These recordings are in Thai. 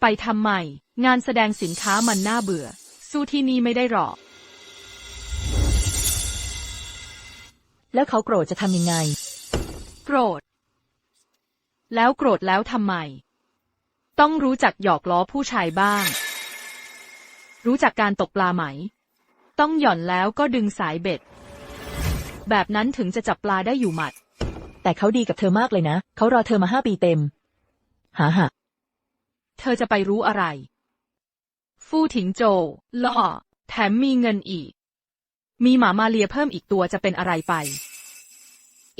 ไปทำใหม่ งานแสดงสินค้ามันน่าเบื่อ สู้ที่นี่ไม่ได้หรอก แล้วเขาโกรธจะทำยังไง โกรธ แล้วโกรธแล้วทำไม ต้องรู้จักหยอกล้อผู้ชายบ้าง รู้จักการตกปลาไหม ต้องหย่อนแล้วก็ดึงสายเบ็ด แบบนั้นถึงจะจับปลาได้อยู่หมัด แต่เขาดีกับเธอมากเลยนะ เขารอเธอมาห้าปีเต็ม หาหะ เธอจะไปรู้อะไร ฟู่ถิงโจวหล่อ แถมมีเงินอีก มีหมามาเลียเพิ่มอีกตัวจะเป็นอะไรไป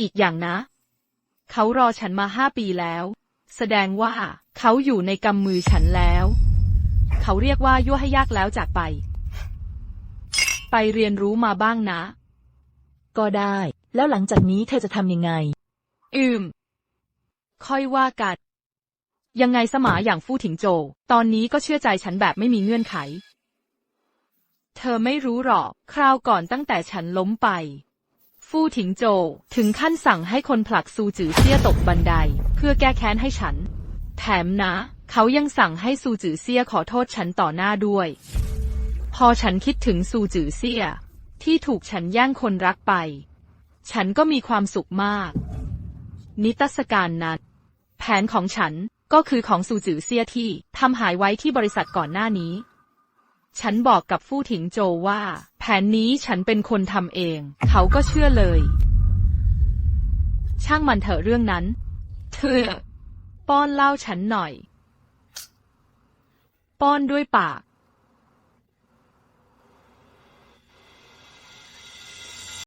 อีกอย่างนะ เขารอฉันมาห้าปีแล้ว แสดงว่าเขาอยู่ในกำมือฉันแล้ว เขาเรียกว่ายั่วให้ยากแล้วจากไป ไปเรียนรู้มาบ้างนะ ก็ได้ แล้วหลังจากนี้เธอจะทำยังไง อืม ค่อยว่ากัน ยังไงสมาอย่างฟู่ถิงโจวตอนนี้ก็เชื่อใจฉันแบบไม่มีเงื่อนไข เธอไม่รู้หรอก คราวก่อนตั้งแต่ฉันล้มไป ฟู่ถิงโจวถึงขั้นสั่งให้คนผลักซูจือเซี่ยตกบันได เพื่อแก้แค้นให้ฉัน แถมนะ เขายังสั่งให้ซูจือเซี่ยขอโทษฉันต่อหน้าด้วย พอฉันคิดถึงซูจือเซี่ย ที่ถูกฉันแย่งคนรักไป ฉันก็มีความสุขมาก นิตรศการนั้น แผนของฉัน ก็คือของซูจือเซียที่ทำหายไว้ที่บริษัทก่อนหน้านี้ ฉันบอกกับฟู่ถิงโจวว่า แผนนี้ฉันเป็นคนทำเอง เขาก็เชื่อเลย ช่างมันเถอะเรื่องนั้น เธอ ป้อนเล่าฉันหน่อย ป้อนด้วยปาก